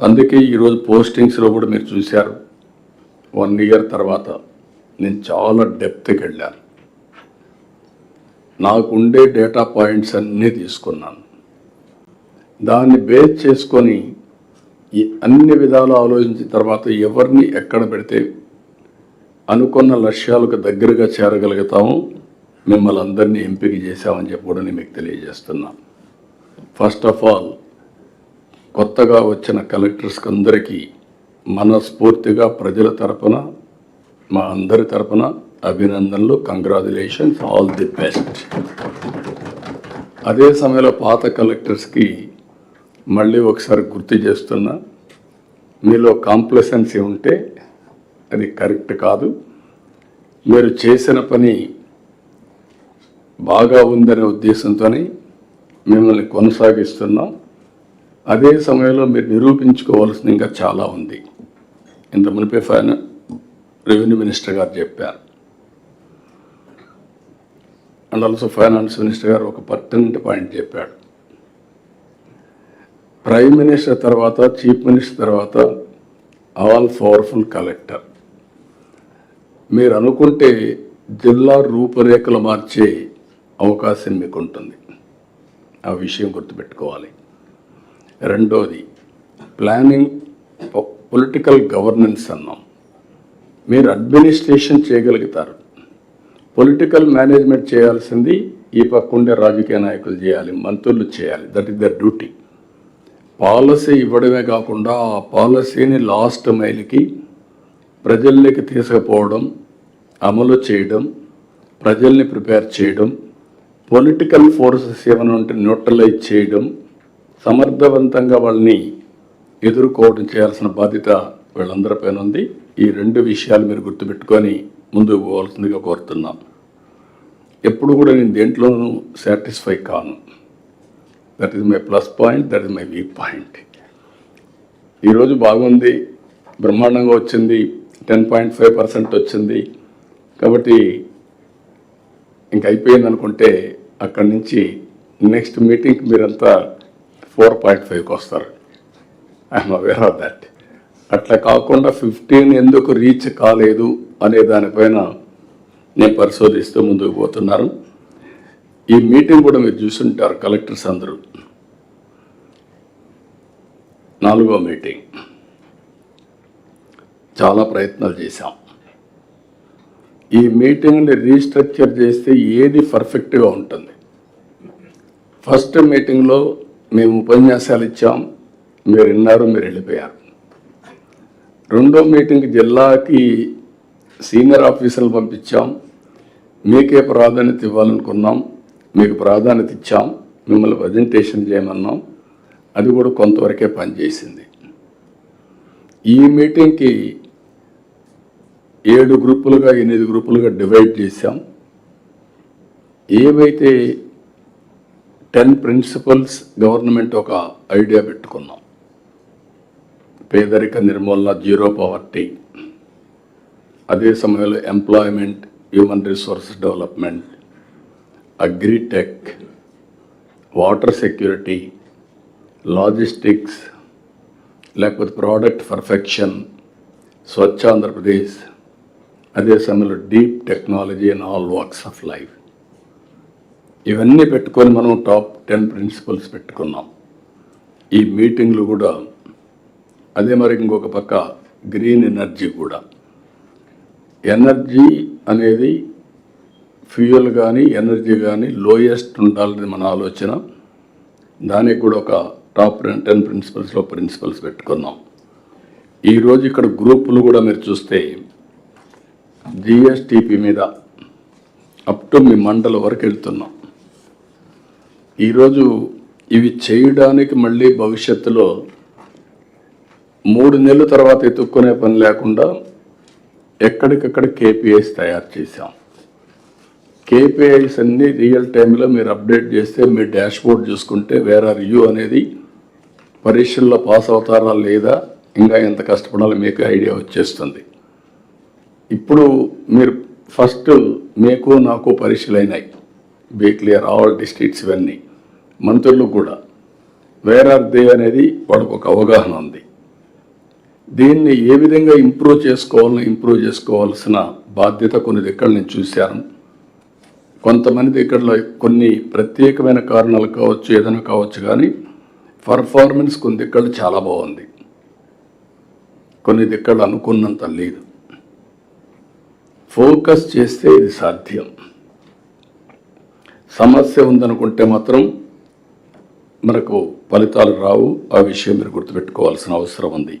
అందుకే ఈరోజు పోస్టింగ్స్లో కూడా మీరు చూశారు. వన్ ఇయర్ తర్వాత నేను చాలా డెప్త్కి వెళ్ళాను. నాకు ఉండే డేటా పాయింట్స్ అన్నీ తీసుకున్నాను. దాన్ని బేస్ చేసుకొని ఈ అన్ని విధాలు ఆలోచించిన తర్వాత ఎవరిని ఎక్కడ పెడితే అనుకున్న లక్ష్యాలకు దగ్గరగా చేరగలుగుతాము మిమ్మల్ని అందరినీ ఎంపిక చేశామని చెప్పి కూడా నేను మీకు తెలియజేస్తున్నాను. ఫస్ట్ ఆఫ్ ఆల్ కొత్తగా వచ్చిన కలెక్టర్స్కి అందరికీ మనస్ఫూర్తిగా ప్రజల తరపున మా అందరి తరపున అభినందనలు కంగ్రాచులేషన్స్ ఆల్ ది బెస్ట్. అదే సమయంలో పాత కలెక్టర్స్కి మళ్ళీ ఒకసారి గుర్తు చేస్తున్నా మీలో కాంప్లసెన్సీ ఉంటే అది కరెక్ట్ కాదు. మీరు చేసిన పని బాగా ఉందనే ఉద్దేశంతో మిమ్మల్ని కొనసాగిస్తున్నాం. అదే సమయంలో మీరు నిరూపించుకోవాల్సింది ఇంకా చాలా ఉంది. ఇంత మునిపే ఫైన రెవెన్యూ మినిస్టర్ గారు చెప్పారు. అండ్ ఆల్సో ఫైనాన్స్ మినిస్టర్ గారు ఒక పర్టెంట్ పాయింట్ చెప్పాడు. ప్రైమ్ మినిస్టర్ తర్వాత చీఫ్ మినిస్టర్ తర్వాత ఆల్ పవర్ఫుల్ కలెక్టర్. మీరు అనుకుంటే జిల్లా రూపురేఖలు మార్చే అవకాశం మీకు ఉంటుంది ఆ విషయం గుర్తుపెట్టుకోవాలి. రెండోది ప్లానింగ్ పొలిటికల్ గవర్నెన్స్ అన్నాం. మీరు అడ్మినిస్ట్రేషన్ చేయగలుగుతారు. పొలిటికల్ మేనేజ్మెంట్ చేయాల్సింది ఈ పక్కుండే రాజకీయ నాయకులు చేయాలి మంత్రులు చేయాలి. That is their duty policy ఇవ్వడమే కాకుండా ఆ పాలసీని లాస్ట్ మైల్కి ప్రజల్లోకి తీసుకుపోవడం అమలు చేయడం ప్రజల్ని ప్రిపేర్ చేయడం పొలిటికల్ ఫోర్సెస్ ఏమైనా ఉంటే న్యూట్రలైజ్ చేయడం సమర్థవంతంగా వాళ్ళని ఎదుర్కోవడం చేయాల్సిన బాధ్యత వీళ్ళందరిపైన ఉంది. ఈ రెండు విషయాలు మీరు గుర్తుపెట్టుకొని ముందుకు పోవాల్సిందిగా కోరుతున్నాం. ఎప్పుడు కూడా నేను దేంట్లోనూ సాటిస్ఫై కాను. That is my plus point that is my weak point ఈరోజు బాగుంది బ్రహ్మాండంగా వచ్చింది టెన్ పాయింట్ ఫైవ్ పర్సెంట్ వచ్చింది. కాబట్టి ఇంక అయిపోయింది అనుకుంటే అక్కడి నుంచి నెక్స్ట్ మీటింగ్కి మీరంతా ఫోర్ పాయింట్ ఫైవ్కి వస్తారు ఐఎమ్ అవేర్ ఆఫ్ దట్ అట్లా కాకుండా ఫిఫ్టీన్ ఎందుకు రీచ్ కాలేదు అనే దానిపైన నేను పరిశోధిస్తూ ముందుకు పోతున్నారు. ఈ మీటింగ్ కూడా మీరు చూసుంటారు కలెక్టర్స్ అందరూ. నాలుగో మీటింగ్ చాలా ప్రయత్నాలు చేశాం. ఈ మీటింగ్ని రీస్ట్రక్చర్ చేస్తే ఏది పర్ఫెక్ట్గా ఉంటుంది? ఫస్ట్ మీటింగ్లో మేము ఉపన్యాసాలు ఇచ్చాం మీరు విన్నారు మీరు వెళ్ళిపోయారు. రెండో మీటింగ్ జిల్లాకి సీనియర్ ఆఫీసర్లు పంపించాం. మీకే ప్రాధాన్యత ఇవ్వాలనుకున్నాం. మీకు ప్రాధాన్యత ఇచ్చాం. మిమ్మల్ని ప్రజెంటేషన్ చేయమన్నాం. అది కూడా కొంతవరకే పనిచేసింది. ఈ మీటింగ్కి ఏడు గ్రూపులుగా ఎనిమిది గ్రూపులుగా డివైడ్ చేశాం. ఏవైతే టెన్ ప్రిన్సిపల్స్ గవర్నమెంట్ ఒక ఐడియా పెట్టుకున్నాం. పేదరిక నిర్మూలన జీరో పవర్టీ. అదే సమయంలో employment human resource development agritech water security logistics లేకపోతే ప్రోడక్ట్ పర్ఫెక్షన్ స్వచ్ఛ ఆంధ్రప్రదేశ్ అదే సమయంలో deep technology and all walks of life. ఇవన్నీ పెట్టుకొని మనం టాప్ టెన్ ప్రిన్సిపల్స్ పెట్టుకున్నాం. ఈ మీటింగ్లు కూడా అదే మరి ఇంకొక పక్క గ్రీన్ ఎనర్జీ కూడా. ఎనర్జీ అనేది ఫ్యూయల్ కానీ ఎనర్జీ కానీ లోయెస్ట్ ఉండాలని మన ఆలోచన. దానికి కూడా ఒక టాప్ టెన్ ప్రిన్సిపల్స్లో ప్రిన్సిపల్స్ పెట్టుకున్నాం. ఈరోజు ఇక్కడ గ్రూపులు కూడా మీరు చూస్తే జిఎస్టిపి మీద అప్ టు మీ మండల వరకు వెళ్తున్నాం. ఈరోజు ఇవి చేయడానికి మళ్ళీ భవిష్యత్తులో మూడు నెలల తర్వాత ఎత్తుక్కునే పని లేకుండా ఎక్కడికక్కడ కేపీఐస్ తయారు చేశాం. కేపీఐస్ అన్నీ రియల్ టైంలో మీరు అప్డేట్ చేస్తే మీ డాష్ బోర్డ్ చూసుకుంటే వేర్ ఆర్ యూ అనేది పరీక్షల్లో పాస్ అవుతారా లేదా ఇంకా ఎంత కష్టపడాలో మీకు ఐడియా వచ్చేస్తుంది. ఇప్పుడు మీరు ఫస్ట్ మీకు నాకు పరీక్షలు అయినాయి. బీ క్లియర్ ఆల్ డిస్ట్రిక్ట్స్ ఇవన్నీ. మంత్రులు కూడా వేర్ ఆర్ దే అనేది వాళ్ళకు ఒక అవగాహన ఉంది. దీన్ని ఏ విధంగా ఇంప్రూవ్ చేసుకోవాలని ఇంప్రూవ్ చేసుకోవాల్సిన బాధ్యత కొన్ని దగ్గర నేను చూశాను. కొంతమంది దగ్గరలో కొన్ని ప్రత్యేకమైన కారణాలు కావచ్చు ఏదైనా కావచ్చు కానీ పర్ఫార్మెన్స్ కొన్ని దగ్గర చాలా బాగుంది. కొన్ని దగ్గర అనుకున్నంత లేదు. ఫోకస్ చేస్తే ఇది సాధ్యం. సమస్య ఉందనుకుంటే మాత్రం మనకు ఫలితాలు రావు. ఆ విషయం మీరు గుర్తుపెట్టుకోవాల్సిన అవసరం ఉంది.